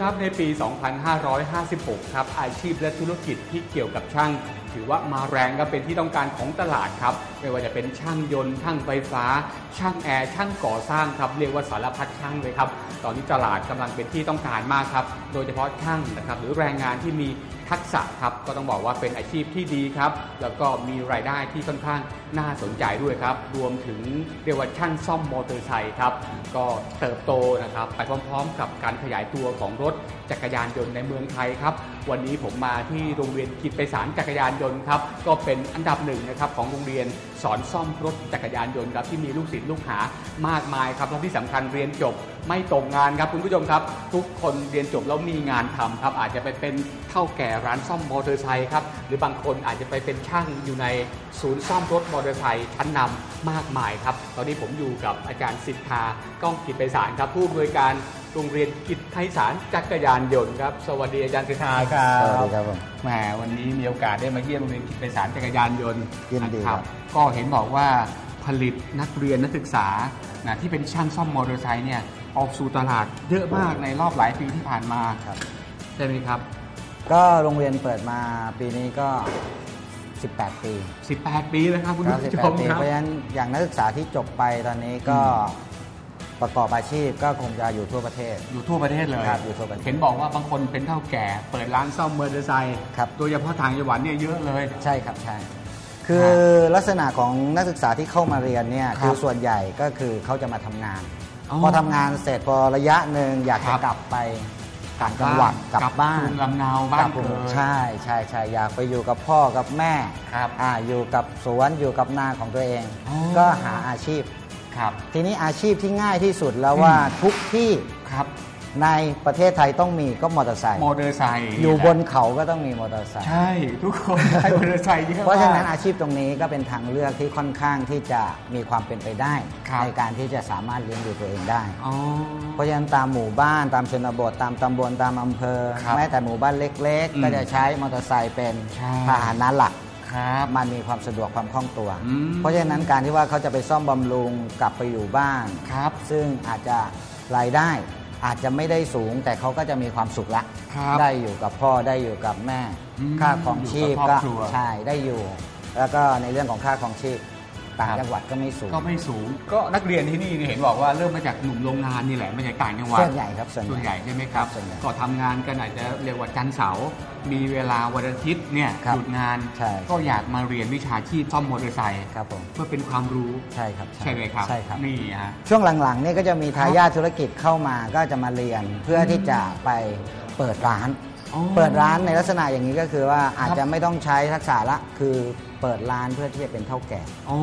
ครับในปี 2556 ครับอาชีพและธุรกิจที่เกี่ยวกับช่าง ถือว่ามาแรงก็เป็นที่ต้องการของตลาดครับ ไม่ว่าจะเป็นช่างยนต์ช่างไฟฟ้า ช่างแอร์ช่างก่อสร้างครับเรียกว่าสารพัดช่างเลยครับ ตอนนี้ตลาดกำลังเป็นที่ต้องการมากครับ โดยเฉพาะช่างนะครับหรือแรงงานที่มีทักษะครับก็ต้องบอกว่าเป็นอาชีพที่ดีครับ แล้วก็มีรายได้ที่ค่อนข้างน่าสนใจด้วยครับ รวมถึงเรียกว่าช่างซ่อมมอเตอร์ไซค์ครับ ก็เติบโตนะครับ ไปพร้อมๆ กับการขยายตัวของรถจักรยานยนต์ในเมืองไทยครับ วันนี้ผมมาที่โรงเรียนกิจไปสารจักรยานยนต์ครับก็เป็นอันดับหนึ่งนะครับของโรงเรียนสอนซ่อมรถจักรยานยนต์ครับที่มีลูกศิษย์ลูกหามากมายครับและที่สำคัญเรียนจบไม่ตกงานครับคุณผู้ชมครับ ทุกคนเรียนจบแล้วมีงานทำครับ อาจจะไปเป็นเท่าแก่ร้านซ่อมมอเตอร์ไซค์ครับหรือบางคนอาจจะไปเป็นช่างอยู่ในศูนย์ซ่อมรถมอเตอร์ไซค์ชั้นนำมากมายครับ ตอนนี้ผมอยู่กับอาจารย์สิทธาก้องกิจไปสารครับผู้อำนวยการ โรงเรียนกิจไทยสารจักรยานยนต์ครับ สวัสดีอาจารย์สิทธาครับสวัสดีครับผมแหมวันนี้มีโอกาสได้มาเยี่ยมโรงเรียนกิจไพศาลจักรยานยนต์ยินดีนะครับ ก็เห็นบอกว่าผลิตนักเรียนนักศึกษานะที่เป็นช่างซ่อมมอเตอร์ไซค์เนี่ยออกสู่ตลาดเยอะมากในรอบหลายปีที่ผ่านมาครับใช่ไหมครับ ก็โรงเรียนเปิดมาปีนี้ก็ 18 ปี 18 ปีแล้วครับคุณครับผู้ชม18ปีครับเพราะฉะนั้นอย่างนักศึกษาที่จบไปตอนนี้ก็ ประกอบอาชีพก็คงจะอยู่ทั่วประเทศ อยู่ทั่วประเทศเลยครับอยู่ทั่วประเทศเห็นบอกว่าบางคนเป็นเท่าแก่ เปิดร้านซ่อมมอเตอร์ไซค์ครับโดยเฉพาะทางจังหวัดเนี่ยเยอะเลยใช่ครับใช่คือลักษณะของนักศึกษาที่เข้ามาเรียนเนี่ยครับคือส่วนใหญ่ก็คือเขาจะมาทำงานอ๋อพอทำงานเสร็จพอระยะหนึ่งอยากครัจะบกลับไปต่างจังหวัดกลับบ้านภูมิลำเนาบ้ากลันภูเกิมิดใช่ใช่ใช่อยากไปอยู่กับพ่อกับแม่ครับอ่าอยู่กับสวนอยู่กับนาของตัวเองอ๋อก็หาอาชีพ ครับ ทีนี้อาชีพที่ง่ายที่สุดแล้วว่าทุกที่ครับ ในประเทศไทยต้องมีก็มอเตอร์ไซค์มอเตอร์ไซค์อยู่บนเขาก็ต้องมีมอเตอร์ไซค์ใช่ทุกคนใช้มอเตอร์ไซค์เยอะมกเพราะฉะนั้นอาชีพตรงนี้ก็เป็นทางเลือกที่ค่อนข้างที่จะมีความเป็นไปได้ครับในการที่จะสามารถเลี้ยงดูตัวเองได้อ๋อเพราะฉะนั้นตามหมู่บ้านตามชนบทตามตำบลตามอำเภอครับแม้แต่หมู่บ้านเล็กอืมๆก็จะใช้มอเตอร์ไซค์เป็นใช่พาหนะหลัก ครับมันมีความสะดวกความคล่องตัว อืมเพราะฉะนั้นการที่ว่าเขาจะไปซ่อมบำรุงกลับไปอยู่บ้านครับ ซึ่งอาจจะรายได้อาจจะไม่ได้สูง แต่เขาก็จะมีความสุขละครับได้อยู่กับพ่อได้อยู่กับแม่ อืมค่าของชีพอยู่กับครอบครัว ใช่ได้อยู่ แล้วก็ในเรื่องของค่าของชีพ ต่างครับจังหวัดก็ไม่สูง ก็ไม่สูง ก็นักเรียนที่นี่เนี่ยเห็นบอกว่าเริ่มมาจากหนุ่มโรงงานนี่แหละมาจากต่างจังหวัดส่วนใหญ่ครับส่วนส่วนใหใหญ่ญ่ใช่ไหมครับส่วนใหญ่ก็ทำงานกันอาจจะเรียกว่าจันทร์เสาร์มีเวลาวันอาทิตย์เนี่ยครับหยุดงานใช่ก็อยากมาเรียนวิชาชีพซ่อมมอเตอร์ไซค์ครับผมเพื่อเป็นความรู้ใช่ครับใช่ไหมครับใช่ครับนี่ฮะช่วงหลังๆนี่ก็จะมีทายาทธุรกิจเข้ามาก็จะมาเรียนเพื่อที่จะไปเปิดร้านอ๋อ เปิดร้านในลักษณะอย่างนี้ก็คือว่าอาจครับจะไม่ต้องใช้ทักษะละ คือเปิดร้านเพื่อที่จะเป็นเท่าแก่โอ้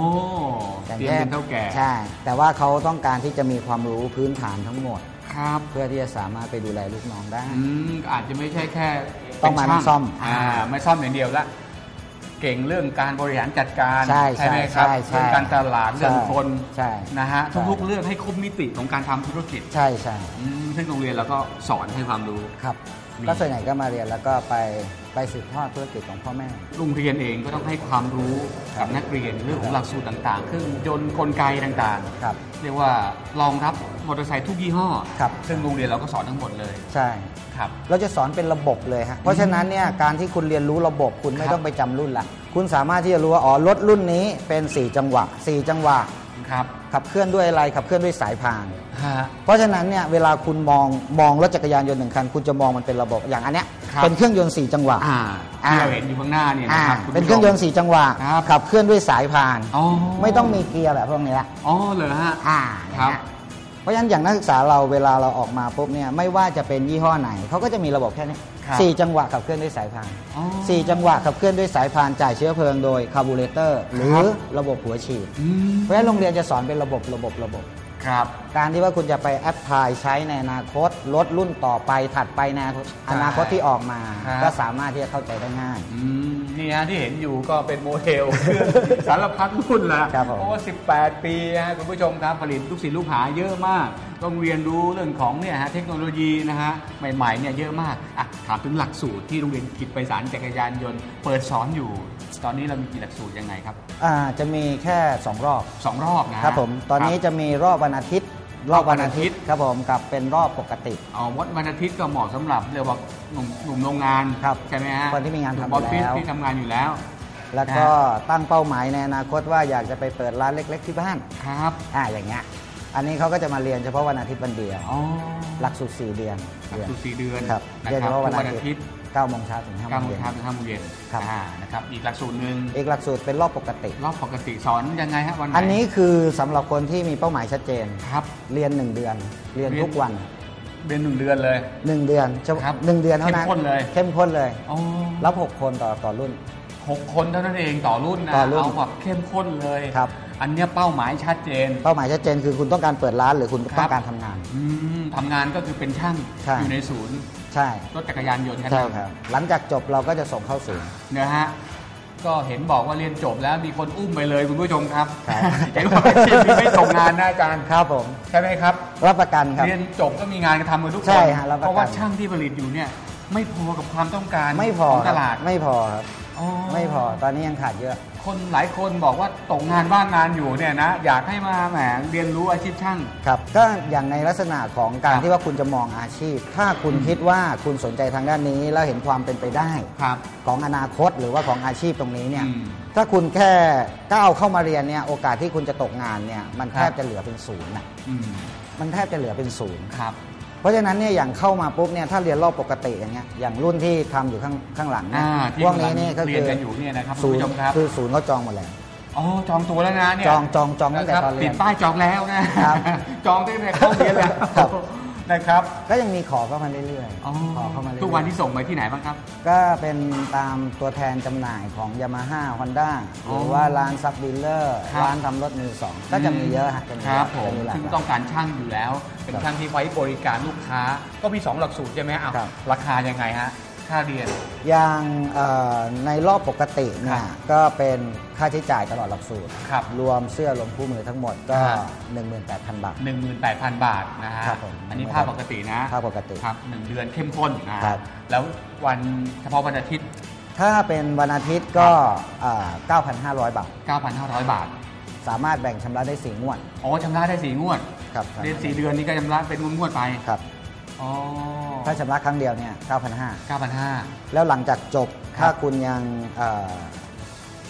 อย่างเรียนเป็นเท่าแก่ใช่ แต่ว่าเขาต้องการที่จะมีความรู้พื้นฐานทั้งหมดครับเพื่อที่จะสามารถไปดูแลลูกน้องได้อืมอาจจะไม่ใช่แค่ต้องมาเป็นช่ซ่อมอ่าไม่ซ่อมอย่างเดียวละเก่งเรื่องการบริหารจัดการใช่ไหมครับใช่ใช่เรื่องการตลาดใช่เรื่องคนใช่นะฮะใช่ทุกๆเรื่องให้ครบมิติของการทำธุรกิจ ใช่ใช่อืมซึ่งโรงเรียนเราก็สอนให้ความรู้ครับนี่ ก็ส่วนใหญ่ก็มาเรียนแล้วก็ไปไปสืบทอดธุรกิจของพ่อแม่ โรงเรียนเองก็ต้องให้ความรู้กับนักเรียนเรื่องของหลักสูตรต่างๆ เครื่องยนต์กลไกต่างครับ ๆ เรียกว่ารองรับมอเตอร์ไซค์ทุกยี่ห้อ ครับ ซึ่งโรงเรียนเราก็สอนทั้งหมดเลย ใช่ ครับ เราจะสอนเป็นระบบเลยฮะ เพราะฉะนั้นเนี่ยการที่คุณเรียนรู้ระบบคุณไม่ครับ ต้องไปจำรุ่นละ คุณสามารถที่จะรู้ว่าอ๋อรถรุ่นนี้เป็น 4 จังหวะ 4 จังหวะ ครับ ขับเคลื่อนด้วยอะไรขับเคลื่อนด้วยสายพาน ฮะ เพราะฉะนั้นเนี่ยเวลาคุณมองมองรถจักรยานยนต์หนึ่งคัน คุณจะมองมันเป็นระบบอย่างอันเนี้ยครับ เป็นเครื่องยนต์4จังหวะ อ่าอ่า ที่เราเห็นอยู่ข้างหน้าเนี่ยอ่านะครับคุณเป็นผู้เครื่องยนต์ชม4จังหวะครับ ขับเคลื่อนด้วยสายพาน อ๋อไม่ต้องมีเกียร์แบบพวกเนี้ยอ๋อเหรอฮะ อ่าครับนะฮะเพราะฉะนั้นอย่างนักศึกษาเราเวลาเราออกมาปุ๊บเนี่ยไม่ว่าจะเป็นยี่ห้อไหนเขาก็จะมีระบบแค่นี้ ครับสี่จังหวะขับเคลื่อนด้วยสายพานอ๋อ สี่จังหวะขับเคลื่อนด้วยสายพานจ่ายเชื้อเพลิงโดยคาร์บูเรเตอร์หรือระบบหัวฉีด อืมเพราะฉะนั้นโรงเรียนจะสอนเป็นระบบระบบระบบ ครับ การที่ว่าคุณจะไปแอปพลายใช้ในอนาคตรถรุ่นต่อไปถัดไปในอนาคตที่ออกมาครับก็สามารถที่จะเข้าใจได้ง่ายอืมนี่ฮะที่เห็นอยู่ก็เป็นโมเดลเครื่องสารพัดรุ่นละครับผมเพราะว่า 18 ปีฮะคุณผู้ชมครับผลิตลูกศิษย์ลูกหาเยอะมาก ต้องเรียนรู้เรื่องของเนี่ยฮะเทคโนโลยีนะฮะใหม่ๆเนี่ยเยอะมากอะถามถึงหลักสูตรที่โรงเรียนกิจไปสารจักรยานยนต์เปิดสอนอยู่ ตอนนี้เรามีกี่หลักสูตรยังไงครับอ่าจะมีแค่ 2 รอบสองรอบนะฮะครับผมตอนนี้ครับจะมีรอบวันอาทิตย์ รอบวันอาทิตย์ครับผมกับเป็นรอบปกติ อ๋อวันวันอาทิตย์ก็เหมาะสำหรับเรียกว่าหนุ่มหนุ่มโรงงานครับใช่ไหมฮะคนที่มีงานทำหออฟฟิศอยู่แล้ว ที่ทำงานอยู่แล้ว แล้วก็ตั้งเป้าหมายในอนาคตว่าอยากจะไปเปิดร้านเล็ก ๆ ที่บ้านครับอ่าอย่างเงี้ยอันนี้เขาก็จะมาเรียนเฉพาะวันอาทิตย์วันเดียว อ๋อหลักสูตร4เดือนหลักสูตรสี่เดือนครับนะเรียนครัเฉบพาะทุวันกวันอาอาทิทิตตย์ย์ 9โมงเช้าถึง5โมเก้างโมงเย็นเช้าถึงห้าโมงเย็นครับอ่านะครับ อีกหลักสูตรหนึ่งอีกหลักสูตรเป็นรอบปกติ รอบปกติสอนยังไงฮะวันไหนอันนี้คือสำหรับคนที่มีเป้าหมายชัดเจนครับเรียน 1 เดือน เรียนเรียนทุกวันเดือนหนึ่งเดือนเลย 1 เดือนเฉพาะครับหนึ่งเดือนเท่านั้นเข้มข้นเลยเข้มข้นเลยอ๋อรับ 6 คนต่อต่อรุ่นหกคนเท่านั้นเองต่อรุ่นนะต่อรุ่นเอาแบบเข้มข้นเลยครับ อันเนี้ยเป้าหมายชัดเจนเป้าหมายชัดเจนคือคุณต้องการเปิดร้านหรือคุณครับต้องการทำงาน อืมทำงานก็คือเป็นช่างใช่ อยู่ในศูนย์ใช่รถจักรยานยนต์กันใช่ครับหลังจากจบเราก็จะส่งเข้าศูนย์นะฮะก็เห็นบอกว่าเรียนจบแล้วมีคนอุ้มไปเลยคุณผู้ชมครับครับ เห็นว่าอาชีพนี้ไม่ตกงานนะอาจารย์ครับผม ใช่ไหมครับ รับประกันครับ เรียนจบก็มีงานทำกันทุกคนใช่ฮะรับประกัน เพราะว่าช่างที่ผลิตอยู่เนี่ยไม่พอกับความต้องการไม่พอของคตรับลาดไม่พอครับอ๋อไม่พอตอนนี้ยังขาดเยอะ คนหลายคนบอกว่าตกงานบ้างงานอยู่เนี่ยนะอยากให้มาแหมเรียนรู้อาชีพช่าง ครับก็อย่างในลักษณะของกาครรับที่ว่าคุณจะมองอาชีพ ถ้าคุณคิดว่าคุณสนใจทางด้านนี้ แล้วเห็นความเป็นไปได้ ครับของอนาคตหรือว่าของอาชีพตรงนี้เนี่ยอืมถ้าคุณแค่ก้าวเข้ามาเรียนเนี่ยโอกาสที่คุณจะตกงานเนี่ยมันครับแทบจะเหลือเป็นศูนย์นะอืมมันแทบจะเหลือเป็นศูนย์ ครับเพ ราะฉะนั้นเนี่ยอย่างเข้ามาปุ๊บเนี่ยถ้าเรียนรอบปกติอย่างเงี้ยอย่างรุ่นที่ทำอยู่ข้างข้างหลังเนี่ยอ่าที่พวกนี้เนี่ยก็เรีคืยนอกันอยู่เนี่ยนะครับศูคุณนผู้ย์ชมครับคือศูนย์เขาจองหมดแล้ว อ๋อจองตัวแล้วนะเนี่ยจองจองจองตั้งแต่ะครับตอนเรีติยดนป้ายจองแล้วนะครับจองตั้งแต่เข้าเรียนแล้วครับ นะครับ ก็ยังมีขอเข้ามาเรื่อยอ๋อๆขอเข้ามาเรื่อยๆทุกวันที่ส่งไปที่ไหนบ้างครับ ก็เป็นตามตัวแทนจำหน่ายของ Yamaha Honda หอ๋อรือว่าร้านซับดีลเลอร์ครับ ร้านทำรถมือสองก็จะมีเยอะฮะจะมีคเยรับอะผมจะมีหลากซึ่งหลายต้องการช่างอยู่แล้ว เป็นครับช่างที่ไว้บริการลูกค้าก็มี 2 หลักสูตรใช่ไหมอ้าวครับ ราคายังไงฮะ ค่าเรียน อย่างเอ่อในรอบปกติเนี่ครัยบก็เป็นค่าใช้จ่ายตลอดหลักสูตรครับรวมเสื้อรวมคู่มือทั้งหมดก็ครับ18,000 บาท 18,000 บาทนะฮะครับผมอันนี้ภาพปกตินะค่าปกติครับหนึ่งเดือนเข้มข้นนะครับแล้ววันเฉพาะวันอาทิตย์ ถ้าเป็นวันอาทิตย์ก็เอ่อ9,500 บาท 9,500 บาท สามารถแบ่งชำระได้ 4 งวดอ๋อชำระได้สี่งวดครับเรียนสี่เดือนนี้ก็ชำระเป็นงวดๆไปครับ อ๋อถ้าชำระครั้งเดียวเนี่ย9,500 9,500 แล้วหลังจากจบครับถ้าคุณยังเอ่อ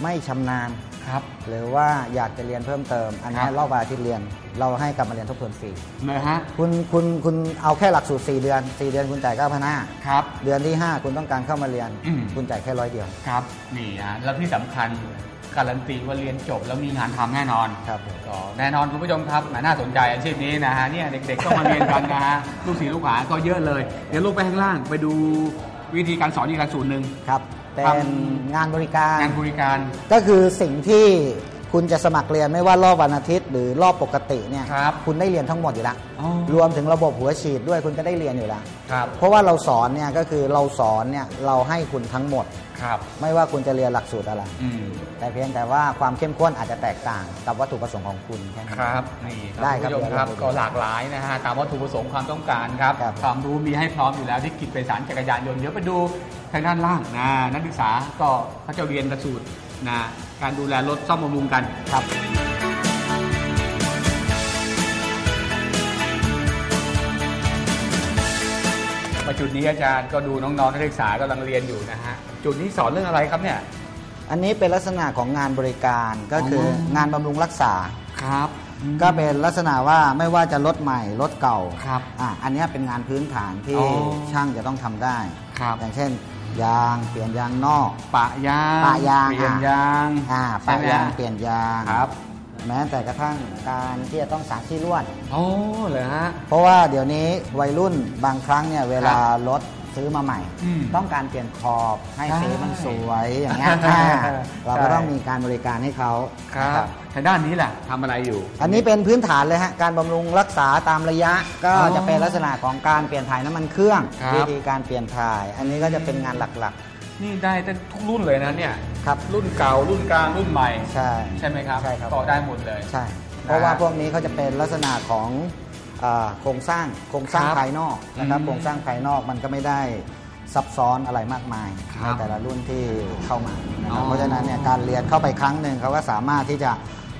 ไม่ชำนาญครับหรือว่าอยากจะเรียนเพิ่มเติม อันนี้ครับรอบวันอาทิตย์เรียน เราให้กลับมาเรียนทบทวนฟรีเลยฮะคุณคุณคุณเอาแค่หลักสูตร 4 เดือน 4 เดือนคุณจ่าย9 5 0ครับ0เดือนที่ 5 คุณต้องการเข้ามาเรียนอืมคุณจ่ายแค่ร้อยเดียว ครับ นี่ฮะแล้วที่สำคัญ การันตีว่าเรียนจบแล้วมีงานทำแน่นอนครับผมก็แน่นอนคุณผู้ชมครับแหมน่าสนใจอาชีพนี้นะฮะเนี่ยเด็กๆก็มาเรียนกันนะฮะลูกศิษย์ลูกหาก็เยอะเลย เดี๋ยวลงไปข้างล่างไปดูวิธีการสอนอีกหลักสูตรหนึ่งครับเป็ทนงานบริการงานบริการก็คือสิ่งที่ คุณจะสมัครเรียนไม่ว่ารอบวันอาทิตย์ หรือรอบปกติเนี่ยครับคุณได้เรียนทั้งหมดอยู่แล้วอ๋อรวมถึงระบบหัวฉีดด้วยคุณก็ได้เรียนอยู่แล้วครับ เพราะว่าเราสอนเนี่ยก็คือเราสอนเนี่ยเราให้คุณทั้งหมด ครับไม่ว่าคุณจะเรียนหลักสูตรอะไร อืมแต่เพียงแต่ว่าความเข้มข้นอาจจะแตกต่างกับวัตถุประสงค์ของคุณแค่นั้น ครับนี่คได้รับครับคุณผู้ชมครับเดี๋ยวเราไปดูก็หลากหลายนะฮะตามวัตถุประสงค์ความต้องการครับครับ ความรู้มีให้พร้อมอยู่แล้วที่กิจไปสารจักรยานยนต์เดี๋ยวไปดูทางด้านล่างนะนักศึกษาก็เขาจะเรียนหลักสูตรนะ การดูแลรถซ่อมบำรุงกันครับมาจุดนี้อาจารย์ก็ดูน้องๆนักศึกษากำลังเรียนอยู่นะฮะจุดนี้สอนเรื่องอะไรครับเนี่ย อันนี้เป็นลักษณะของงานบริการก็คืออองานบำรุงรักษา ครับ ก็เป็นลักษณะว่าไม่ว่าจะรถใหม่รถเก่าครับ อะอันเนี้ยเป็นงานพื้นฐานที่อ๋อช่างจะต้องทำได้ ครับ อย่างเช่น ยางเปลี่ยนยางนอก ปะยางปะยางเปลี่ยนอะยางอ่าใช่ปะไหมยางฮะเปลี่ยนยางครับ แม้แต่กระทั่งการที่จะต้องสารที่ลวดโอ้เลยฮะเพราะว่าเดี๋ยวนี้วัยรุ่นบางครั้งเนี่ยเวลารถ ซื้อมาใหม่อืมต้องการเปลี่ยนขอบให้ใช่สีมันสวยอย่างเงี้ยใช่อ่าเราก็ต้องมีการบริการให้เขาครับนะทางด้านนี้แหละทำอะไรอยู่ อันนี้เป็นพื้นฐานเลยฮะการบำรุงรักษาตามระยะก็อ๋อจะเป็นลักษณะของการเปลี่ยนถ่ายน้ำมันเครื่องครับ วิธีการเปลี่ยนถ่าย อันนี้ก็จะเป็นงานหลักนี่ได้ตั้งทุกรุ่นเลยนะเนี่ย ๆครับรุ่นเก่ารุ่นกลางรุ่นใหม่ ใช่ ใช่ไหมครับ ใช่ครับก็ได้หมดเลย ใช่ เพราะว่าพวกนี้เขาจะเป็นลักษณะของ อ่าโครงสร้างโครงสร้างครับภายนอกนะครับอืมโครงสร้างภายนอกมันก็ไม่ได้ซับซ้อนอะไรมากมายครับในแต่ละรุ่นที่เข้ามานะคอ๋รับอเพราะฉะนั้นเนี่ยการเรียนเข้าไปครั้งหนึ่งเขาก็สามารถที่จะ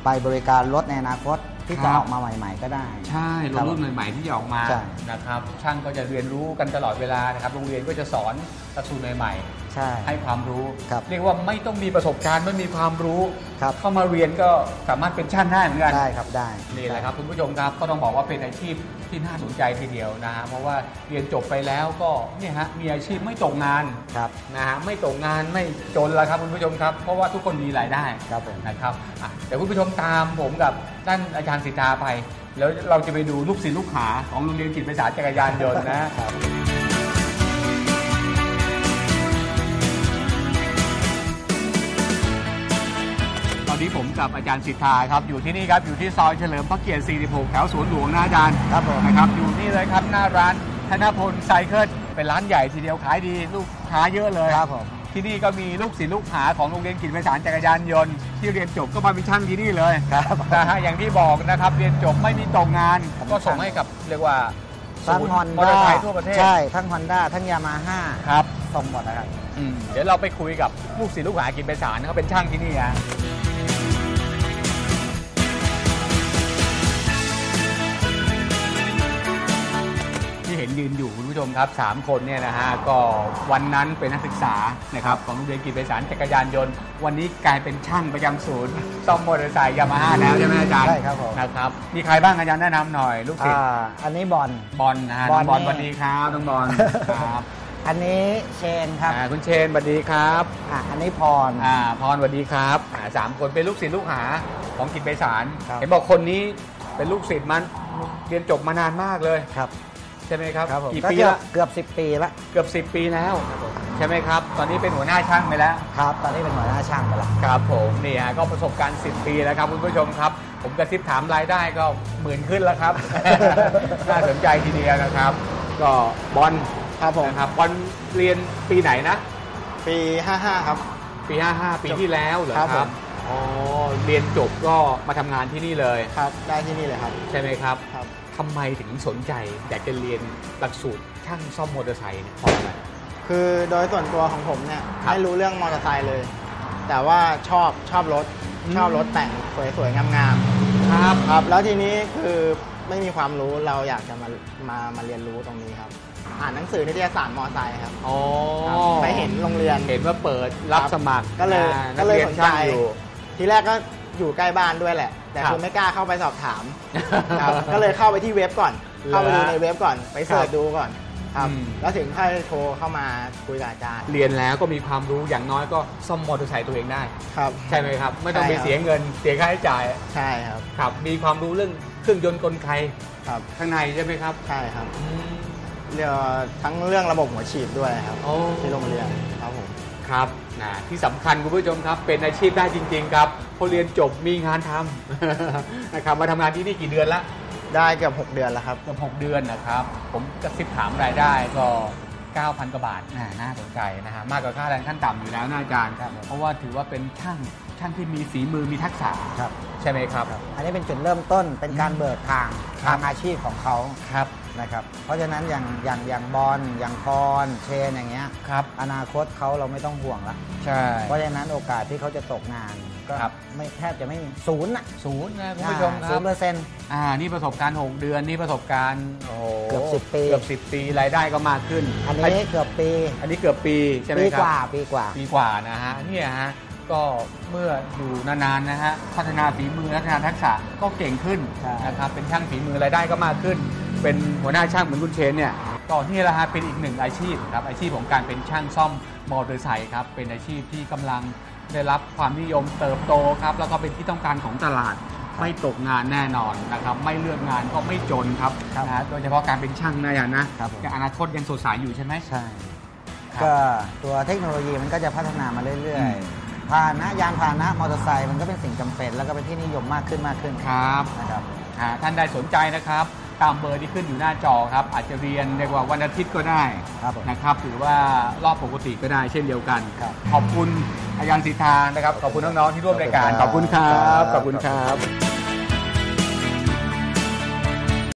ไปบริการรถในอนาคตที่ครัจะบออกมาใหม่ ๆ ก็ได้ ใช่ครับรุ่นใหม่ๆที่จะออกมาใช่ นะครับช่างก็จะเรียนรู้กันตลอดเวลานะครับโรงเรียนก็จะสอนหลักสูตรใหม่ ใช่ๆให้ความรู้ครับเรียกว่าไม่ต้องมีประสบการณ์ไม่มีความรู้ครับเข้ามาเรียนก็สามารถเป็นช่างได้เหมือนกันได้ครับได้นี่แหละครับคุณผู้ชมครับก็ต้องบอกว่าเป็นอาชีพที่น่าสนใจทีเดียวนะฮะเพราะว่าเรียนจบไปแล้วก็เนี่ยฮะมีอาชีพไม่ตกงานครับนะฮะไม่ตกงานไม่จนแล้วครับคุณผู้ชมครับ เพราะว่าทุกคนมีรายได้ครับผมนะครับอะเดี๋ยวคุณผู้ชมตามผมกับท่านอาจารย์สิทธาไป แล้วเราจะไปดูลูกศิษย์ลูกหาของโรงเรียนจิตวิทยาจักรยานยนต์นะครับ อนนี้ผมกับอาจารย์สิทธาครับอยู่ที่นี่ครับอยู่ที่ซอยเฉลิมพระเกียรติ 46 แถวสวนหลวงนะอาจารย์ครับผมนะครับอยู่นี่เลยครับหน้าร้านธนพลไซเคิลเป็นร้านใหญ่ทีเดียวขายดีลูกค้าเยอะเลยครับผมที่นี่ก็มีลูกศิษย์ลูกหาของโรงเรียนกิจวิทยาจักรยานยนต์ที่เรียนจบก็มาเป็นช่างที่นี่เลยครับนะฮะอย่างที่บอกนะครับเรียนจบไม่มีตกงาน ครับ ก็ส่งให้กับเรียกว่าทั้งศูย์ฮอนมอเตอด้าร์ไซค์ทั่วประเทศใช่ทั้งฮอนด้าทั้งยามาฮ่าครับ ส่งหมดนะครับ อืมเดี๋ยวเราไปคุยกับลูกศิษย์ลูกหากินไปสารเขาเป็นช่างที่นี่ฮะ ห็นยืนอยู่คุณผู้ชมครับ 3 คนเนี่ยนะฮะก็วันนั้นเป็นนักศึกษานะครับของโรงเรียนกิจไปสารจักรยานยนต์ วันนี้กลายเป็นช่างประจำศูนย์ซ่อมมอเตอร์ไซค์ยามาฮ่าแล้วใช่ไหมอาจารย์ใช่ครับผมนะครับมีใครบ้างอาจารย์แนะนำหน่อยลูกศิษอ่าย์อันนี้บอลบอลนะฮะบน้ออลงบอลนี่สวัสดีครับน้องบอลครับอันนี้เชนครับอ่าคุณเชนสวัสดีครับอะอันนี้พรอ่าพรสวัสดีครับอ่าสามคนเป็นลูกศิษย์ลูกหาของกิจไปสารครับเห็นบอกคนนี้เป็นลูกศิษย์มันเรียนจบมานานมากเลยครับ ใช่ไหมครับครับผมกี่ก็ปีเกือบละเกือบสิบปีละเกือบ 10 ปีแล้วใช่ไหมครับ ตอนนี้เป็นหัวหน้าช่างไปแล้วครับ ตอนนี้เป็นหัวหน้าช่างไปละครับผมนี่ฮะก็ประสบการณ์ 10 ปีแล้วครับคุณผู้ชมครับ ผมกระซิบถามรายได้ก็หมื่นขึ้นแล้วครับ น่าสนใจทีเดียวนะครับ ก็บอลครับผมนะครับบอลเรียนปีไหนนะ ปี 55 ครับ ปี 55 ปีที่แล้วเหรอครับคผมรับอ๋อเรียนจบก็มาทำงานที่นี่เลยครับ ได้ที่นี่เลยครับ ใช่ไหมครับครับ ทำไมถึงสนใจอยากจะเรียนหลักสูตรช่างซ่อมมอเตอร์ไซค์เนี่ยเพราะอะไรคือโดยส่วนตัวของผมเนี่ยครับไม่รู้เรื่องมอเตอร์ไซค์เลย แต่ว่าชอบชอบรถอืมชอบรถแต่งสวยๆงามครับๆครับ แล้วทีนี้คือไม่มีความรู้เราอยากจะมามามาเรียนรู้ตรงนี้ครับ อ่านหนังสือนิตยสารมอไซค์ครับอ๋อครับไปเห็นโรงเรียนเห็นว่าเปิดรับครับสมัครก็เลยอ่าก็เลยนัรีสนช่าใจงอยู่ทีแรกก็ อยู่ใกล้บ้านด้วยแหละ แต่ครับ คือไม่กล้าเข้าไปสอบถามครับก็เลยเข้าไปที่เว็บก่อน เข้าไปดูในเว็บก่อนไปเสิร์ชดูก่อนครับอืม แล้วถึงค่อยโทรเข้ามาคุยกับอาจารย์เรียนแล้วก็มีความรู้อย่างน้อยก็ซ่อมมอเตอร์ไซค์ตัวเองได้ ครับ ใช่ไหมครับ ไม่ต้องใช่ไปครับ เสียเงินเสียค่าใช้จ่ายใช่ครับครับ มีความรู้เรื่องเครื่องยนต์กลไกครับข้างในใช่ไหมครับใช่ครับอืมเรื่องทั้งเรื่องระบบหัวฉีดด้วยครับโอ้ ที่โรงเรียนครับผม ครับนะที่สำคัญคุณผู้ชมครับเป็นอาชีพได้จริง ๆ ครับ พอเรียนจบมีงานทำ นะครับมาทำงานที่นี่กี่เดือนละได้เกือบ6 เดือนแล้วครับ เกือบ6เดือนนะครับ ผมกระซิบถามรายได้ก็ 9,000 กว่าบาทน่าน่าสนใจนะฮะมากกว่าค่าแรงขั้นต่ำอยู่แล้วนะอาจารย์ครับผม เพราะว่าถือว่าเป็นช่างช่างที่มีฝีมือมีทักษะครับ ใช่ไหมครับ อันนี้เป็นจุดเริ่มต้นเป็นการเบิกทางครับ ทางอาชีพของเขาครับ นะครับ เพราะฉะนั้นอย่างอย่างอย่างบอลอย่างพรเชนอย่างเงี้ย ครับ อนาคตเขาเราไม่ต้องห่วงละใช่ เพราะฉะนั้นโอกาสที่เขาจะตกงาน ก็ครับ ไม่แทบจะไม่มีศูนย์อะศูนย์นะคุณผู้ชมคศูรันบ ย์เปอร์เซ็นต์ อ่า นี่ประสบการณ์ 6 เดือน นี่ประสบการณ์ โอ้โหเกือบ10ปี เกือบ 10 ปี รายได้ก็มากขึ้นอันนี้เกือบปี อันนี้เกือบปีใช่ไหมปีครับกว่าปีกว่า ปีกว่านะฮะ เนี่ยฮะ ก็เมื่ออยู่นานๆนะฮะ พัฒนาฝีมือ พัฒนาทักษะก็เก่งขึ้นใช่ นะครับ เป็นช่างฝีมือรายได้ก็มากขึ้น เป็นหัวหน้าช่างเหมือนคุณเชนเนี่ยก็นี่แหละฮะ เป็นอีกหนึ่งอาชีพครับ อาชีพของการเป็นช่างซ่อมมอเตอร์ไซค์ครับ เป็นอาชีพที่กำลัง ได้รับความนิยมเติบโตครับ แล้วก็เป็นที่ต้องการของตลาดไม่ตกงานแน่นอนนะครับไม่เลือกงานก็ไม่จนครับครับนะฮะโดยเฉพาะการเป็นช่างนะอย่างนะครับผมอย่างอนาคตยังสดใสอยู่ใช่ไหม ใช่ ครับก็ตัวเทคโนโลยีมันก็จะพัฒนามาเรื่อือยมๆ พาหนะยานพาหนะมอเตอร์ไซค์มันก็เป็นสิ่งจำเป็น แล้วก็เป็นที่นิยมมากขึ้นมากขึ้นครับ นะครับอ่าท่านใดสนใจนะครับ ตามเบอร์ที่ขึ้นอยู่หน้าจอครับ อาจจะเรียนเรียกว่าวันอาทิตย์ก็ได้ครับผมนะครับหรือว่ารอบปกติก็ได้เช่นเดียวกัน ครับ ขอบคุณ อาจารย์สิทธานะครับขอบคุณน้องๆที่ร่วมรายการขอบคุณครับขอบคุณครับ